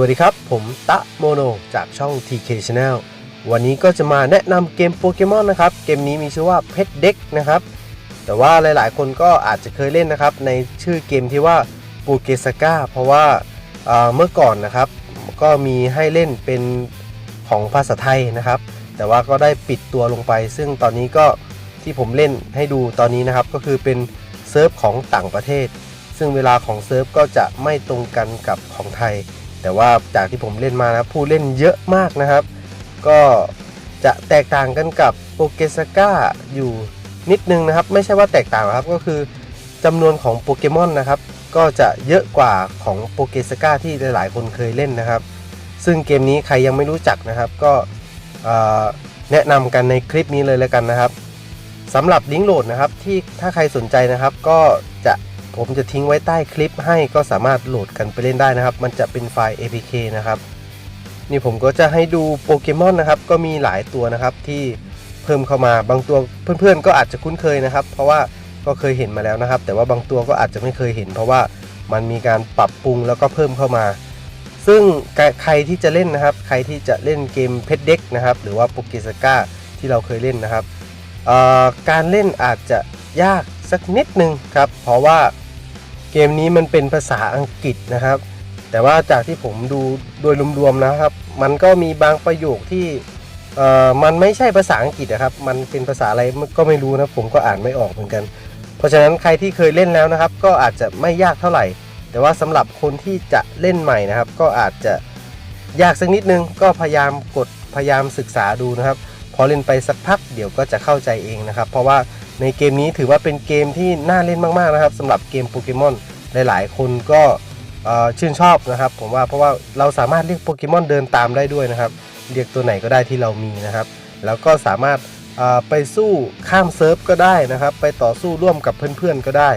วัสดีครับ ผมตะโมโนจากช่อง TK Channel วันนี้ก็จะมาแนะนำเกมโปเกมอนนะครับ เกมนี้มีชื่อว่า Pet Deck นะครับ แต่ว่าหลายๆ คนก็อาจจะเคยเล่นนะครับ ในชื่อเกมที่ว่า p o k e s a g a เพราะว่าเอ่อเมื่อก่อนนะครับ ก็มีให้เล่นเป็นของภาษาไทยนะครับ แต่ว่าก็ได้ปิดตัวลงไป ซึ่งตอนนี้ก็ที่ผมเล่นให้ดูตอนนี้นะครับ ก็คือเป็นเซิร์ฟของต่างประเทศ ซึ่งเวลาของเซิร์ฟก็จะไม่ตรงกันกับของไทย แต่ว่าจากที่ผมเล่นมานะผู้เล่นเยอะมากนะครับ ก็จะแตกต่างกันกับโปเกสกาอยู่นิดนึงนะครับ ไม่ใช่ว่าแตกต่างครับก็คือจำนวนของโปเกมอนนะครับ ก็จะเยอะกว่าของโปเกสกาที่หลายๆ คนเคยเล่นนะครับ ซึ่งเกมนี้ใครยังไม่รู้จักนะครับ ก็แนะนำกันในคลิปนี้เลยแล้วกันนะครับสำหรับลิงก์โหลดนะครับที่ถ้าใครสนใจนะครับ ก็ ผมจะทิ้งไว้ใต้คลิปให้ก็สามารถโหลดกันไปเล่นได้นะครับ มันจะเป็นไฟล์ APK นะครับ นี่ผมก็จะให้ดูโปเกมอนนะครับ ก็มีหลายตัวนะครับที่เพิ่มเข้ามาบางตัวเพื่อนๆ ก็อาจจะคุ้นเคยนะครับ เพราะว่าก็เคยเห็นมาแล้วนะครับ แต่ว่าบางตัวก็อาจจะไม่เคยเห็น เพราะว่ามันมีการปรับปรุงแล้วก็เพิ่มเข้ามา ซึ่งใครที่จะเล่นนะครับ ใครที่จะเล่นเกมเพชรเด็กนะครับ หรือว่าโปเกสกาที่เราเคยเล่นนะครับการเล่นอาจจะยากสักนิดนึงครับ เพราะว่า เกมนี้มันเป็นภาษาอังกฤษนะครับ แต่ว่าจากที่ผมดูโดยรวมๆนะครับ มันก็มีบางประโยคที่เอ่อมันไม่ใช่ภาษาอังกฤษนะครับ มันเป็นภาษาอะไรก็ไม่รู้นะผมก็อ่านไม่ออกเหมือนกัน เพราะฉะนั้นใครที่เคยเล่นแล้วนะครับ ก็อาจจะไม่ยากเท่าไหร่ แต่ว่าสำหรับคนที่จะเล่นใหม่นะครับ ก็อาจจะยากสักนิดนึงก็พยายามกดพยายามศึกษาดูนะครับ พอเล่นไปสักพักเดี๋ยวก็จะเข้าใจเองนะครับ เพราะว่า ในเกมนี้ถือว่าเป็นเกมที่น่าเล่นมากๆนะครับสำหรับเกมโปเกมอนหลายๆ คนก็ชื่นชอบนะครับ ผมว่าเพราะว่าเราสามารถเรียกโปเกมอนเดินตามได้ด้วยนะครับ เรียกตัวไหนก็ได้ที่เรามีนะครับ แล้วก็สามารถไปสู้ข้ามเซิร์ฟก็ได้นะครับ ไปต่อสู้ร่วมกับเพื่อนๆก็ได้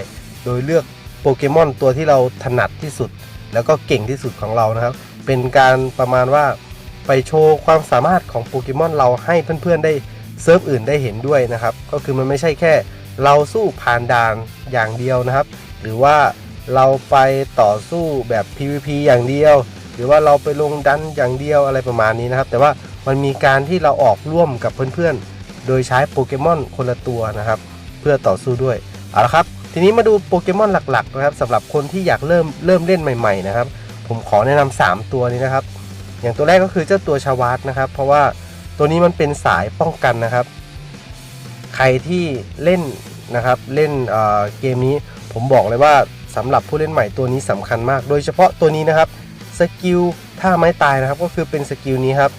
โดยเลือกโปเกมอนตัวที่เราถนัดที่สุด แล้วก็เก่งที่สุดของเรานะครับ เป็นการประมาณว่าไปโชว์ความสามารถของโปเกมอนเราให้เพื่อนๆได้ เซิร์ฟอื่นได้เห็นด้วยนะครับ ก็คือมันไม่ใช่แค่ เราสู้ผ่านด่านอย่างเดียวนะครับ หรือว่าเราไปต่อสู้แบบ PVP อย่างเดียว หรือว่าเราไปลงดันอย่างเดียวอะไรประมาณนี้นะครับ แต่ว่ามันมีการที่เราออกร่วมกับเพื่อนๆ โดยใช้โปเกมอนคนละตัวนะครับ เพื่อต่อสู้ด้วยเอาละครับ ทีนี้มาดูโปเกมอนหลักๆนะครับสำหรับคนที่อยากเริ่มเริ่มเล่นใหม่ๆนะครับ ผมขอแนะนำ3ตัวนี้นะครับ อย่างตัวแรกก็คือเจ้าตัวชาวาร์นะครับ เพราะว่า ตัวนี้มันเป็นสายป้องกันนะครับ ใครที่เล่นนะครับเล่นเเกมนี้ผมบอกเลยว่าสำหรับผู้เล่นใหม่ตัวนี้สำคัญมาก โดยเฉพาะตัวนี้นะครับสกิลท่าไม้ตายนะครับก็คือเป็นสกิลนี้ครับ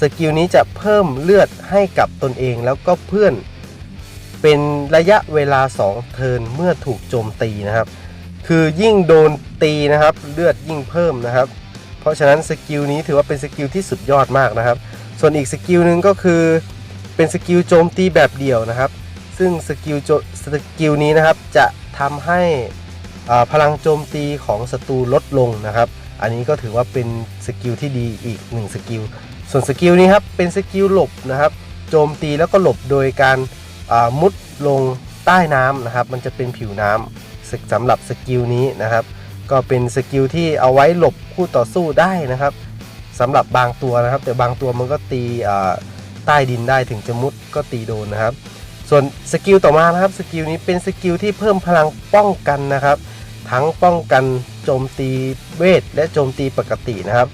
สกิลนี้จะเพิ่มเลือดให้กับตนเองแล้วก็เพื่อน เป็นระยะเวลา 2 เทินเมื่อถูกโจมตีนะครับ คือยิ่งโดนตีนะครับ เลือดยิ่งเพิ่มนะครับ เพราะฉะนั้นสกิลนี้ถือว่าเป็นสกิลที่สุดยอดมากนะครับ ส่วนอีกสกิลหนึ่งก็คือเป็นสกิลโจมตีแบบเดี่ยวนะครับ ซึ่งสกิลสกิลนี้นะครับจะทำให้พลังโจมตีของศัตรูลดลงนะครับ อันนี้ก็ถือว่าเป็นสกิลที่ดีอีกหนึ่งสกิล ส่วนสกิลนี้ครับเป็นสกิลหลบนะครับ โจมตีแล้วก็หลบโดยการมุดลงใต้น้ำนะครับ มันจะเป็นผิวน้ำสำหรับสกิลนี้นะครับ ก็เป็นสกิลที่เอาไว้หลบคู่ต่อสู้ได้นะครับสำหรับบางตัวนะครับ แต่บางตัวมันก็ตีใต้ดินได้ถึงจะมุดก็ตีโดนนะครับ ส่วนสกิลต่อมานะครับสกิลนี้เป็นสกิลที่เพิ่มพลังป้องกันนะครับ ทั้งป้องกันโจมตีเวทและโจมตีปกตินะครับ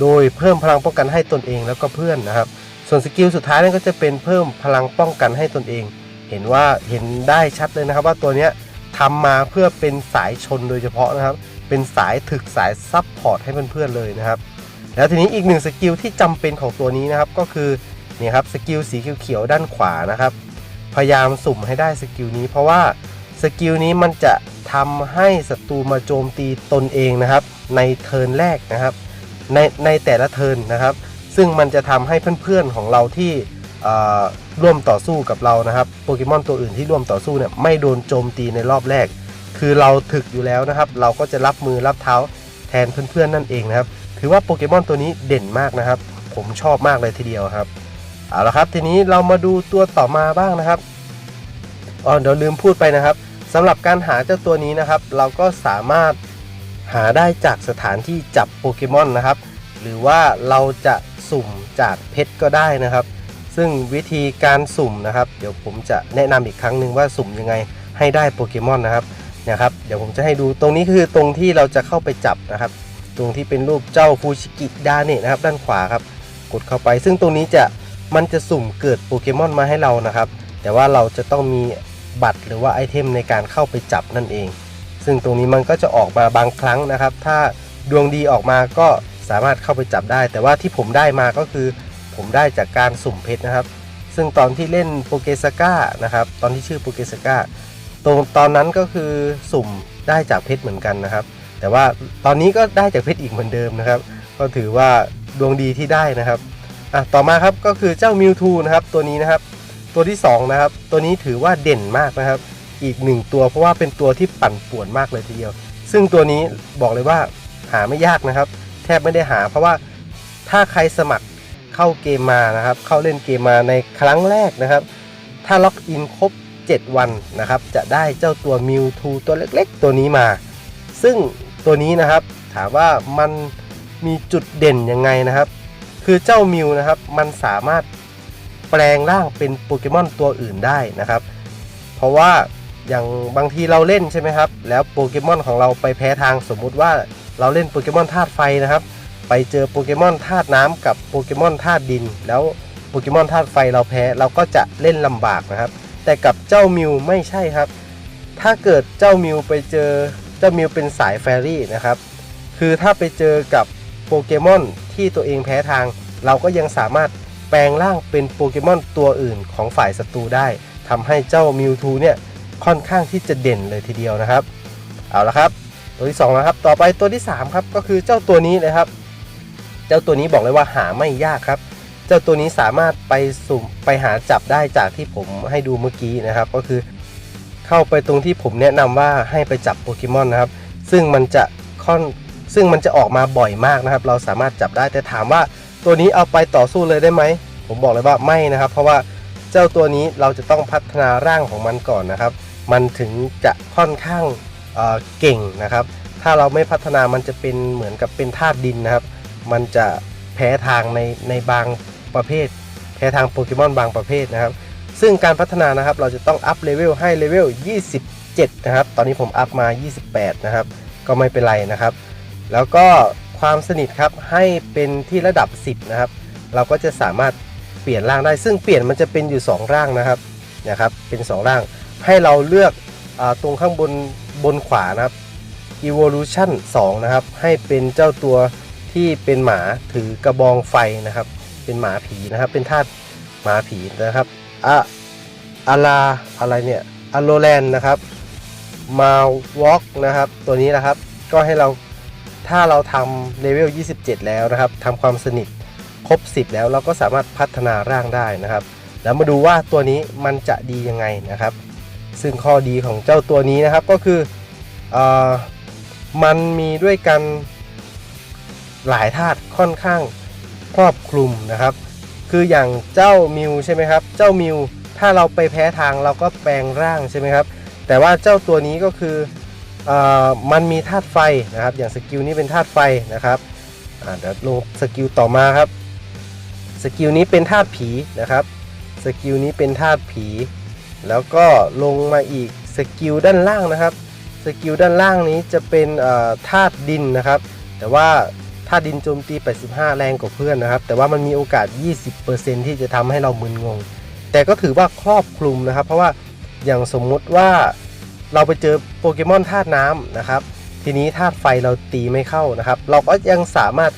โดยเพิ่มพลังป้องกันให้ตนเองแล้วก็เพื่อนนะครับ ส่วนสกิลสุดท้ายนั่นก็จะเป็นเพิ่มพลังป้องกันให้ตนเอง เห็นว่าเห็นได้ชัดเลยนะครับ ว่าตัวเนี้ย ทำมาเพื่อเป็นสายชนโดยเฉพาะนะครับ เป็นสายถึกสายซับพอร์ตให้เพื่อนๆเลยนะครับ แล้วทีนี้อีกหนึ่งสกิลที่จำเป็นของตัวนี้นะครับก็คือนี่ครับสกิลสีเขียวๆด้านขวานะครับ พยายามสุ่มให้ได้สกิลนี้ เพราะว่าสกิลนี้มันจะทำให้ศัตรูมาโจมตีตนเองนะครับ ในเทิร์นแรกนะครับ ในในแต่ละเทิร์นนะครับ ซึ่งมันจะทำให้เพื่อนๆของเราที่ ร่วมต่อสู้กับเรานะครับโปเกมอนตัวอื่นที่ร่วมต่อสู้เนี่ยไม่โดนโจมตีในรอบแรก คือเราถึกอยู่แล้วนะครับ เราก็จะรับมือรับเท้าแทนเพื่อนๆนั่นเองนะครับ ถือว่าโปเกมอนตัวนี้เด่นมากนะครับ ผมชอบมากเลยทีเดียวครับเอาละครับทีนี้เรามาดูตัวต่อมาบ้างนะครับอ๋อเดี๋ยวลืมพูดไปนะครับสำหรับการหาเจ้าตัวนี้นะครับ เราก็สามารถหาได้จากสถานที่จับโปเกมอนนะครับ หรือว่าเราจะสุ่มจากเพชรก็ได้นะครับ ซึ่งวิธีการสุ่มนะครับ เดี๋ยวผมจะแนะนำอีกครั้งหนึ่งว่าสุ่มยังไงให้ได้โปเกมอนนะครับเนี่ยครับ เดี๋ยวผมจะให้ดูตรงนี้คือตรงที่เราจะเข้าไปจับนะครับ ตรงที่เป็นรูปเจ้าฟูชิกิดาเนะนะครับ ด้านขวาครับ กดเข้าไป ซึ่งตรงนี้จะมันจะสุ่มเกิดโปเกมอนมาให้เรานะครับ แต่ว่าเราจะต้องมีบัตรหรือว่าไอเทมในการเข้าไปจับนั่นเอง ซึ่งตรงนี้มันก็จะออกมาบางครั้งนะครับ ถ้าดวงดีออกมาก็สามารถเข้าไปจับได้ แต่ว่าที่ผมได้มาก็คือ ผมได้จากการสุ่มเพชรนะครับ ซึ่งตอนที่เล่นโปเกสก้านะครับ ตอนที่ชื่อโปเกสก้าตรงตอนนั้นก็คือสุ่มได้จากเพชรเหมือนกันนะครับ แต่ว่าตอนนี้ก็ได้จากเพชรอีกเหมือนเดิมนะครับ ก็ถือว่าดวงดีที่ได้นะครับอะต่อมาครับก็คือเจ้ามิวทูนะครับตัวนี้นะครับ ตัวที่สองนะครับตัวนี้ถือว่าเด่นมากนะครับ อีกหนึ่งตัวเพราะว่าเป็นตัวที่ปั่นป่วนมากเลยทีเดียว ซึ่งตัวนี้บอกเลยว่าหาไม่ยากนะครับ แทบไม่ได้หา เพราะว่าถ้าใครสมัคร เข้าเกมมานะครับ เข้าเล่นเกมมาในครั้งแรกนะครับ ถ้าล็อกอินครบ 7 วันนะครับ จะได้เจ้าตัวมิวทูตัวเล็กๆ ตัวนี้มา ซึ่งตัวนี้นะครับถามว่ามันมีจุดเด่นยังไงนะครับ คือเจ้ามิวนะครับ มันสามารถแปลงร่างเป็นโปเกมอนตัวอื่นได้นะครับ เพราะว่าอย่างบางทีเราเล่นใช่ไหมครับ แล้วโปเกมอนของเราไปแพ้ทางสมมุติว่าเราเล่นโปเกมอนธาตุไฟนะครับ ไปเจอโปเกมอนธาตุน้ำกับโปเกมอนธาตุดิน แล้วโปเกมอนธาตุไฟเราแพ้เราก็จะเล่นลำบากนะครับ แต่กับเจ้ามิวไม่ใช่ครับ ถ้าเกิดเจ้ามิวไปเจอเจ้ามิวเป็นสายแฟรี่นะครับ คือถ้าไปเจอกับโปเกมอนที่ตัวเองแพ้ทาง เราก็ยังสามารถแปลงร่างเป็นโปเกมอนตัวอื่นของฝ่ายศัตรูได้ทำให้เจ้ามิวทูเนี่ยค่อนข้างที่จะเด่นเลยทีเดียวนะครับ เอาละครับ ตัวที่2นะครับ ต่อไปตัวที่ 3 ครับ ก็คือเจ้าตัวนี้เลยครับ เจ้าตัวนี้บอกเลยว่าหาไม่ยากครับ เจ้าตัวนี้สามารถไปสุ่มไปหาจับได้จากที่ผมให้ดูเมื่อกี้นะครับ ก็คือ เข้าไปตรงที่ผมแนะนำว่าให้ไปจับโปเกมอนนะครับ ซึ่งมันจะค่อนซึ่งมันจะออกมาบ่อยมากนะครับ เราสามารถจับได้แต่ถามว่าตัวนี้เอาไปต่อสู้เลยได้ไหม ผมบอกเลยว่าไม่นะครับ เพราะว่าเจ้าตัวนี้เราจะต้องพัฒนาร่างของมันก่อนนะครับ มันถึงจะค่อนข้างเอ่อเก่งนะครับ ถ้าเราไม่พัฒนามันจะเป็นเหมือนกับเป็นธาตุดินนะครับ มันจะแพ้ทางในในบางประเภท แพ้ทางโปเกมอนบางประเภทนะครับ ซึ่งการพัฒนานะครับเราจะต้องอัพเลเวลให้เลเวล 27 นะครับ ตอนนี้ผมอัพมา 28 นะครับ ก็ไม่เป็นไรนะครับ แล้วก็ความสนิทครับให้เป็นที่ระดับ 10 นะครับ เราก็จะสามารถเปลี่ยนร่างได้ ซึ่งเปลี่ยนมันจะเป็นอยู่ 2 ร่างนะครับนะครับ เป็น 2 ร่าง ให้เราเลือกอตรงข้างบนบนขวานะครับ evolution 2 นะครับ ให้เป็นเจ้าตัว ที่เป็นหมาถือกระบองไฟนะครับ เป็นหมาผีนะครับ เป็นธาตุหมาผีนะครับอะอาลาอะไรเนี่ยอโลแลนนะครับมาวอล์กนะครับ ตัวนี้นะครับ ก็ให้เราถ้าเราทำเลเวล 27 แล้วนะครับทำความสนิทครบ 10 แล้วเราก็สามารถพัฒนาร่างได้นะครับ แล้วมาดูว่าตัวนี้มันจะดียังไงนะครับ ซึ่งข้อดีของเจ้าตัวนี้นะครับก็คืออมันมีด้วยกัน หลายธาตุค่อนข้างครอบคลุมนะครับ คืออย่างเจ้ามิวใช่ไหมครับ เจ้ามิวถ้าเราไปแพ้ทางเราก็แปลงร่างใช่ไหมครับ แต่ว่าเจ้าตัวนี้ก็คืออมันมีธาตุไฟนะครับ อย่างสกิลนี้เป็นธาตุไฟนะครับเดี๋ยวลงสกิลต่อมาครับ สกิลนี้เป็นธาตุผีนะครับ สกิลนี้เป็นธาตุผี แล้วก็ลงมาอีกสกิลด้านล่างนะครับ สกิลด้านล่างนี้จะเป็นธาตุดินนะครับ แต่ว่า ธาตุดินโจมตี 85 แรงกว่าเพื่อนนะครับ แต่ว่ามันมีโอกาส 20%ที่จะทำให้เรามึนงง แต่ก็ถือว่าครอบคลุมนะครับ เพราะว่าอย่างสมมุติว่าเราไปเจอโปเกมอนธาตุน้ำนะครับ ทีนี้ธาตุไฟเราตีไม่เข้านะครับ เราก็ยังสามารถ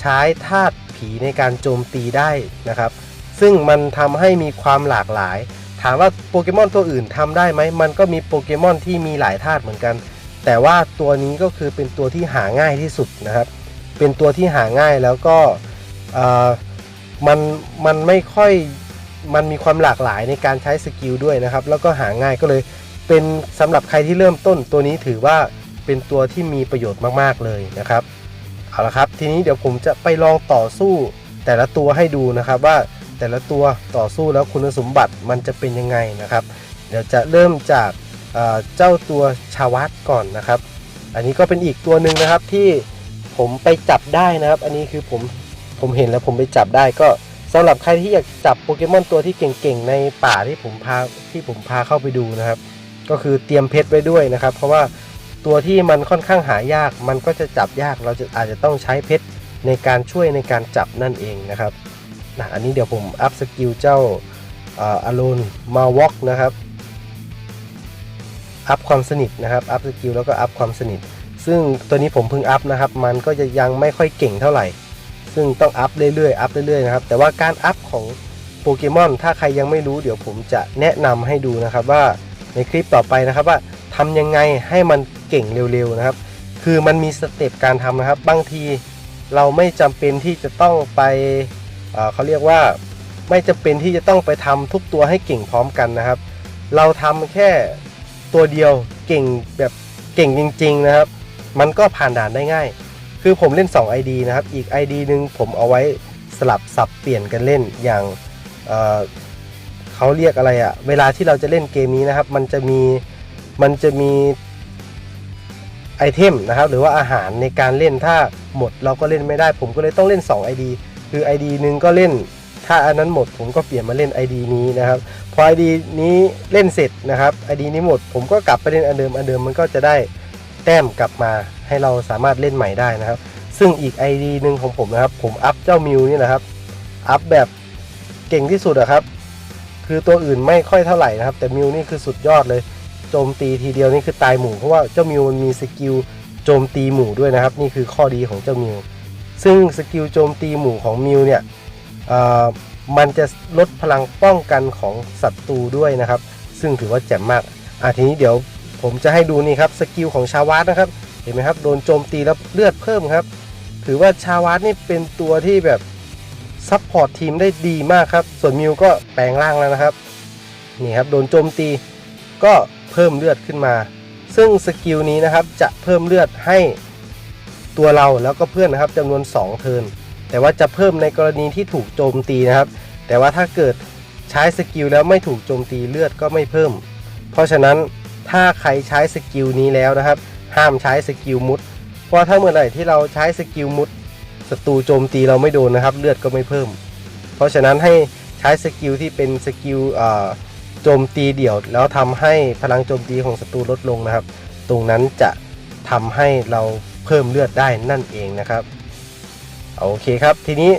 ใช้ธาตุผีในการโจมตีได้นะครับ ซึ่งมันทำให้มีความหลากหลาย ถามว่าโปเกมอนตัวอื่นทำได้ไหม มันก็มีโปเกมอนที่มีหลายธาตุเหมือนกัน แต่ว่าตัวนี้ก็คือเป็นตัวที่หาง่ายที่สุดนะครับ เป็นตัวที่หาง่ายแล้วก็มันมันไม่ค่อยมันมีความหลากหลายในการใช้สกิลด้วยนะครับ แล้วก็หาง่ายก็เลยเป็นสำหรับใครที่เริ่มต้นตัวนี้ถือว่าเป็นตัวที่มีประโยชน์มากๆเลยนะครับเอาละครับ ทีนี้เดี๋ยวผมจะไปลองต่อสู้แต่ละตัวให้ดูนะครับว่าแต่ละตัวต่อสู้แล้วคุณสมบัติมันจะเป็นยังไงนะครับ เดี๋ยวจะเริ่มจากเอ่อเจ้าตัวชาวัตก่อนนะครับ อันนี้ก็เป็นอีกตัวหนึ่งนะครับที่ ผมไปจับได้นะครับ อันนี้คือผมผมเห็นแล้วผมไปจับได้ก็สำหรับใครที่อยากจับโปเกมอนตัวที่เก่งๆ ในป่าที่ผมพาที่ผมพาเข้าไปดูนะครับ ก็คือเตรียมเพชรไว้ด้วยนะครับ เพราะว่าตัวที่มันค่อนข้างหายาก มันก็จะจับยากเราจะอาจจะต้องใช้เพชรในการช่วยในการจับนั่นเองนะครับนะอันนี้เดี๋ยวผมอัพสกิลเจ้าอารอนมาวอกนะครับ อัพความสนิทนะครับ อัพสกิลแล้วก็อัพความสนิท ซึ่งตัวนี้ผมเพิ่งอัพนะครับ มันก็จะยังไม่ค่อยเก่งเท่าไหร่ ซึ่งต้องอัพเรื่อยๆ อัพเรื่อยๆนะครับ แต่ว่าการอัพของโปเกมอน ถ้าใครยังไม่รู้เดี๋ยวผมจะแนะนำให้ดูนะครับว่าในคลิปต่อไปนะครับว่าทำยังไงให้มันเก่งเร็วๆนะครับ คือมันมีสเต็ปการทำนะครับ บางทีเราไม่จำเป็นที่จะต้องไปเเขาเรียกว่าไม่จำเป็นที่จะต้องไปทำทุกตัวให้เก่งพร้อมกันนะครับ เราทำแค่ตัวเดียวเก่งแบบเก่งจริง ๆนะครับ มันก็ผ่านด่านได้ง่าย คือผมเล่น 2 ID นะครับ อีก ID หนึ่งผมเอาไว้สลับสับเปลี่ยนกันเล่นอย่างเเขาเรียกอะไรอะเวลาที่เราจะเล่นเกมนี้นะครับ มันจะมีมันจะมีไอเทมนะครับหรือว่าอาหารในการเล่นถ้าหมดเราก็เล่นไม่ได้ ผมก็เลยต้องเล่น 2 ID คือ ID หนึ่งก็เล่น ถ้าอันนั้นหมดผมก็เปลี่ยนมาเล่น ID นี้นะครับ พอ ID นี้เล่นเสร็จนะครับ ID นี้หมดผมก็กลับไปเล่นอันเดิมอันเดิมมันก็จะได้ แต้มกลับมาให้เราสามารถเล่นใหม่ได้นะครับ ซึ่งอีก ID หนึ่งของผมนะครับ ผมอัพเจ้ามิวนี่นะครับ อัพแบบเก่งที่สุดอะครับ คือตัวอื่นไม่ค่อยเท่าไหร่นะครับ แต่มิวนี่คือสุดยอดเลยโจมตีทีเดียวนี่คือตายหมู่เพราะว่าเจ้ามิวมันมีสกิลโจมตีหมู่ด้วยนะครับ นี่คือข้อดีของเจ้ามิวซึ่งสกิลโจมตีหมู่ของมิวเนี่ยมันจะลดพลังป้องกันของศัตรูด้วยนะครับ ซึ่งถือว่าแจ่มมากอะทีนี้เดี๋ยว ผมจะให้ดูนี่ครับสกิลของชาวาสนะครับ เห็นไหมครับ โดนโจมตีแล้วเลือดเพิ่มครับ ถือว่าชาวาสนี่เป็นตัวที่แบบซัพพอร์ตทีมได้ดีมากครับ ส่วนมิวก็แปลงร่างแล้วนะครับ นี่ครับ โดนโจมตีก็เพิ่มเลือดขึ้นมา ซึ่งสกิลนี้นะครับจะเพิ่มเลือดให้ตัวเราแล้วก็เพื่อนนะครับจำนวน 2 เทิร์นแต่ว่าจะเพิ่มในกรณีที่ถูกโจมตีนะครับ แต่ว่าถ้าเกิดใช้สกิลแล้วไม่ถูกโจมตีเลือดก็ไม่เพิ่ม เพราะฉะนั้น ถ้าใครใช้สกิลนี้แล้วนะครับ ห้ามใช้สกิลมุด เพราะถ้าเมื่อไหร่ที่เราใช้สกิลมุดศัตรูโจมตีเราไม่โดนนะครับ เลือดก็ไม่เพิ่ม เพราะฉะนั้นให้ใช้สกิลที่เป็นสกิลโจมตีเดี่ยว แล้วทำให้พลังโจมตีของศัตรูลดลงนะครับ ตรงนั้นจะทำให้เราเพิ่มเลือดได้นั่นเองนะครับโอเคครับ ทีนี้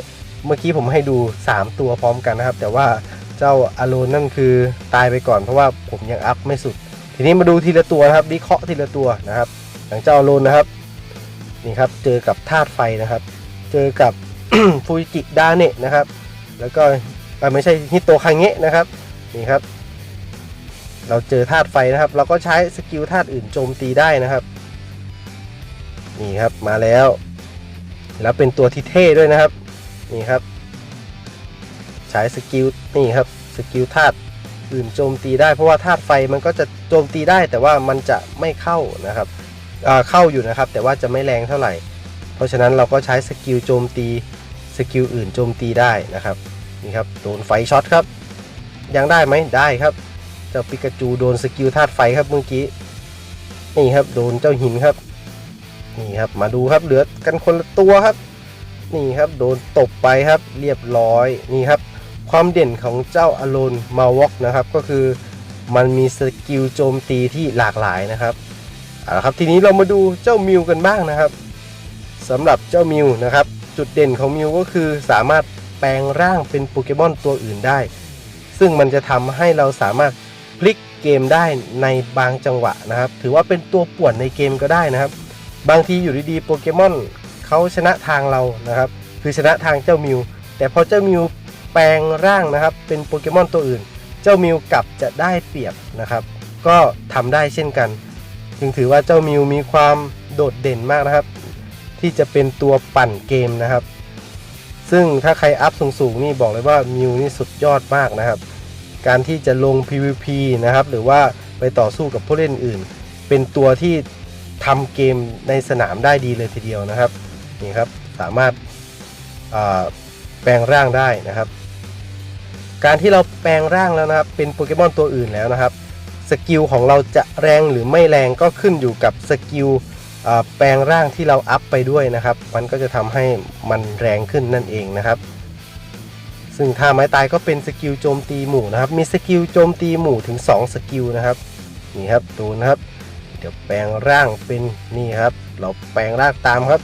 เมื่อกี้ผมให้ดู 3 ตัวพร้อมกันนะครับ แต่ว่าเจ้าอโลนนั่นคือตายไปก่อนเพราะว่าผมยังอัพไม่สุด ทีนี้มาดูทีละตัวนะครับวิเคราะห์ทีละตัวนะครับอย่างเจ้าอโลนนะครับนี่ครับเจอกับธาตุไฟนะครับ เจอกับฟูจิดาเนะนะครับ แล้วก็ไม่ใช่ฮิโตคังเงะนะครับนี่ครับ เราเจอธาตุไฟนะครับ เราก็ใช้สกิลธาตุอื่นโจมตีได้นะครับนี่ครับมาแล้ว แล้วเป็นตัวที่เท่ด้วยนะครับนี่ครับใช้สกิลนี่ครับสกิลธาตุ อื่นโจมตีได้ เพราะว่าธาตุไฟมันก็จะโจมตีได้ แต่ว่ามันจะไม่เข้านะครับเข้าอยู่นะครับ แต่ว่าจะไม่แรงเท่าไหร่ เพราะฉะนั้นเราก็ใช้สกิลโจมตีสกิลอื่นโจมตีได้นะครับนี่ครับโดนไฟช็อตครับ ยังได้ไหมได้ครับ เจ้าปิกาจูโดนสกิลธาตุไฟครับเมื่อกี้นี่ครับโดนเจ้าหินครับนี่ครับมาดูครับเหลือกันคนละตัวครับ นี่ครับโดนตบไปครับเรียบร้อยนี่ครับ ความเด่นของเจ้าอโลนมาวอกนะครับ ก็คือมันมีสกิลโจมตีที่หลากหลายนะครับเอาละครับทีนี้เรามาดูเจ้ามิวกันบ้างนะครับสำหรับเจ้ามิวนะครับ จุดเด่นของมิวก็คือสามารถแปลงร่างเป็นโปเกมอนตัวอื่นได้ ซึ่งมันจะทำให้เราสามารถพลิกเกมได้ในบางจังหวะนะครับ ถือว่าเป็นตัวป่วนในเกมก็ได้นะครับ บางทีอยู่ดีๆโปเกมอนเขาชนะทางเรานะครับ คือชนะทางเจ้ามิว แต่พอเจ้ามิว แปลงร่างนะครับ เป็นโปเกมอนตัวอื่น เจ้ามิวกลับจะได้เปรียบนะครับ ก็ทำได้เช่นกัน จึงถือว่าเจ้ามิวมีความโดดเด่นมากนะครับ ที่จะเป็นตัวปั่นเกมนะครับ ซึ่งถ้าใครอัพสูงๆนี่บอกเลยว่ามิวนี่สุดยอดมากนะครับ การที่จะลง PVP นะครับ หรือว่าไปต่อสู้กับผู้เล่นอื่น เป็นตัวที่ทำเกมในสนามได้ดีเลยทีเดียวนะครับนี่ครับสามารถแปลงร่างได้นะครับ การที่เราแปลงร่างแล้วนะครับ เป็นโปเกมอนตัวอื่นแล้วนะครับ สกิลของเราจะแรงหรือไม่แรงก็ขึ้นอยู่กับสกิลแปลงร่างที่เราอัพไปด้วยนะครับ มันก็จะทำให้มันแรงขึ้นนั่นเองนะครับ ซึ่งท่าไม้ตายก็เป็นสกิลโจมตีหมู่นะครับ มีสกิลโจมตีหมู่ถึง 2 สกิลนะครับ นี่ครับดูนะครับ เดี๋ยวแปลงร่างเป็นนี่ครับ เราแปลงร่างตามครับ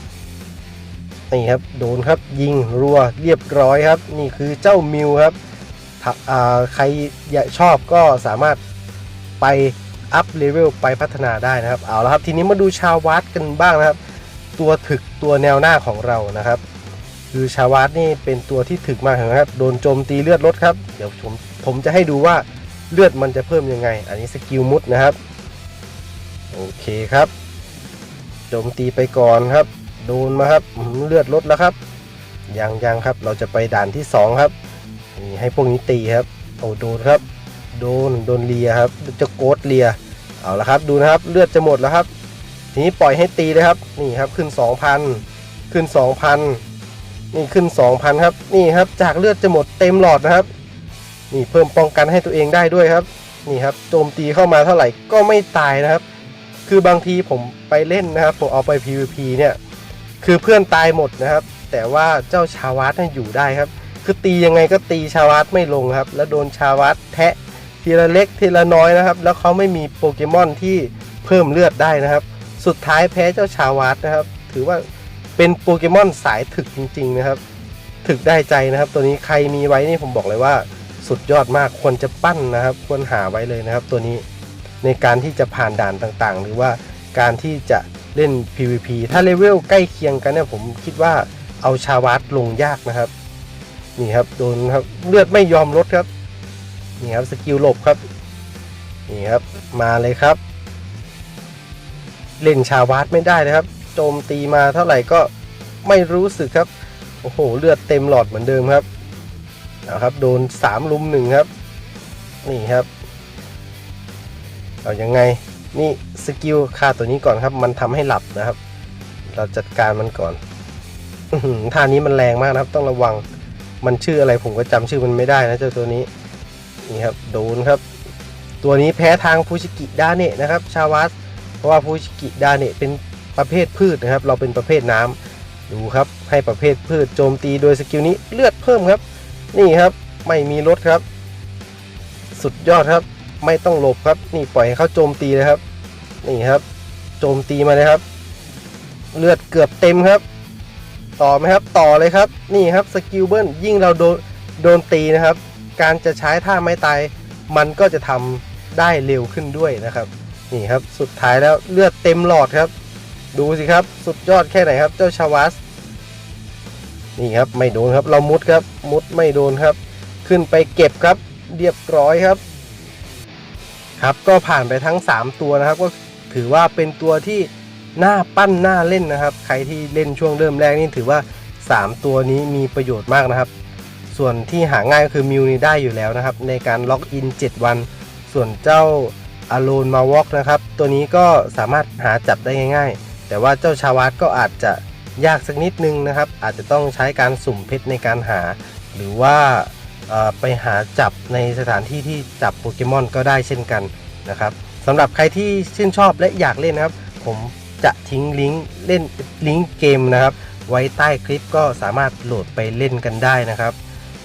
นี่ครับโดนครับยิงรัวเรียบร้อยครับ นี่คือเจ้ามิวครับ ใครอยากชอบก็สามารถไปอัพเลเวลไปพัฒนาได้นะครับ เอาละครับ ทีนี้มาดูชาววัดกันบ้างนะครับ ตัวถึกตัวแนวหน้าของเรานะครับ คือชาววัดนี่เป็นตัวที่ถึกมากนะครับ โดนโจมตีเลือดลดครับ เดี๋ยวผมผมจะให้ดูว่าเลือดมันจะเพิ่มยังไง อันนี้สกิลมุดนะครับ โอเคครับ โจมตีไปก่อนครับ โดนมาครับ เลือดลดแล้วครับ ยังยังครับ เราจะไปด่านที่ 2 ครับ ให้พวกนี้ตีครับโอ้โดนครับ โดนโดนเลียครับจะโกดเลียเอาละครับดูนะครับเลือดจะหมดแล้วครับ ทีนี้ปล่อยให้ตีเลยครับนี่ครับขึ้น 2,000 ขึ้น 2,000 นี่ขึ้น 2,000 ครับ นี่ครับจากเลือดจะหมดเต็มหลอดนะครับ นี่เพิ่มป้องกันให้ตัวเองได้ด้วยครับ นี่ครับโจมตีเข้ามาเท่าไหร่ก็ไม่ตายนะครับ คือบางทีผมไปเล่นนะครับผมเอาไป PVP เนี่ยคือเพื่อนตายหมดนะครับ แต่ว่าเจ้าชาวาร์ตอยู่ได้ครับ คือตียังไงก็ตีชาวาร์ตไม่ลงครับ แล้วโดนชาวาร์ตแทะทีละเล็กทีละน้อยนะครับ แล้วเขาไม่มีโปเกมอนที่เพิ่มเลือดได้นะครับ สุดท้ายแพ้เจ้าชาวาร์ตนะครับ ถือว่าเป็นโปเกมอนสายถึกจริง ๆ นะครับ ถึกได้ใจนะครับ ตัวนี้ใครมีไว้นี่ผมบอกเลยว่า สุดยอดมากควรจะปั้นนะครับ ควรหาไว้เลยนะครับ ตัวนี้ในการที่จะผ่านด่านต่างๆ หรือว่าการที่จะเล่น PVP ถ้าเลเวลใกล้เคียงกันเนี่ยผมคิดว่าเอาชาวาร์ตลงยากนะครับ นี่ครับโดนครับเลือดไม่ยอมลดครับ นี่ครับสกิลหลบครับ นี่ครับมาเลยครับ เล่นชาวาร์ตไม่ได้เลยครับ โจมตีมาเท่าไหร่ก็ไม่รู้สึกครับ โอ้โหเลือดเต็มหลอดเหมือนเดิมครับนะครับโดน3ลุมหนึ่งครับ นี่ครับเอาอยังไงนี่สกิลค่าตัวนี้ก่อนครับ มันทำให้หลับนะครับ เราจัดการมันก่อนท่านี้มันแรงมากนะครับ ต้องระวัง มันชื่ออะไรผมก็จำชื่อมันไม่ได้นะเจ้าตัวนี้นี่ครับโดนครับ ตัวนี้แพ้ทางฟูชิกิดาเนะนะครับ ชาวัสเพราะว่าฟูชิกิดาเนะเป็นประเภทพืชนะครับ เราเป็นประเภทน้ำดูครับให้ประเภทพืชโจมตีโดยสกิลนี้เลือดเพิ่มครับ นี่ครับไม่มีลดครับ สุดยอดครับ ไม่ต้องหลบครับ นี่ปล่อยให้เขาโจมตีเลยครับ นี่ครับ โจมตีมาเลยครับ เลือดเกือบเต็มครับ ต่อไหมครับต่อเลยครับนี่ครับสกิลเบิลยิ่งเราโดนโดนตีนะครับ การจะใช้ท่าไม้ตายมันก็จะทำได้เร็วขึ้นด้วยนะครับ นี่ครับสุดท้ายแล้วเลือดเต็มหลอดครับ ดูสิครับสุดยอดแค่ไหนครับ เจ้าชาวัสนี่ครับไม่โดนครับเรามุดครับมุดไม่โดนครับ ขึ้นไปเก็บครับเรียบร้อยครับ ครับก็ผ่านไปทั้ง 3 ตัวนะครับ ก็ถือว่าเป็นตัวที่ หน่าปั้นหน่าเล่นนะครับ ใครที่เล่นช่วงเริ่มแรกนี่ถือว่า 3 ตัวนี้มีประโยชน์มากนะครับ ส่วนที่หาง่ายก็คือมิวนี่ได้อยู่แล้วนะครับ ในการล็อกอิน 7 วัน ส่วนเจ้าอโลนมาวอกนะครับ ตัวนี้ก็สามารถหาจับได้ง่าย ๆ แต่ว่าเจ้าชาวาสก็อาจจะยากสักนิดนึงนะครับ อาจจะต้องใช้การสุ่มเพชรในการหา หรือว่าไปหาจับในสถานที่ที่จับโปเกมอนก็ได้เช่นกันนะครับสำหรับใครที่ชื่นชอบและอยากเล่นนะครับ ผม จะทิ้งลิงก์เล่นลิงก์เกมนะครับ ไว้ใต้คลิปก็สามารถโหลดไปเล่นกันได้นะครับ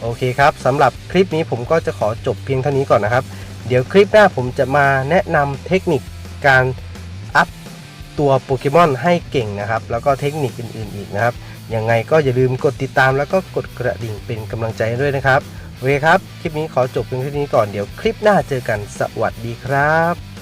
โอเคครับสำหรับคลิปนี้ผมก็จะขอจบเพียงเท่านี้ก่อนนะครับ เดี๋ยวคลิปหน้าผมจะมาแนะนำเทคนิคการอัพตัวโปเกมอนให้เก่งนะครับ แล้วก็เทคนิคอื่นๆอีกนะครับยังไงก็อย่าลืมกดติดตามแล้วก็กดกระดิ่งเป็นกำลังใจด้วยนะครับโอเคครับ คลิปนี้ขอจบเพียงเท่านี้ก่อนเดี๋ยวคลิปหน้าเจอกันสวัสดีครับ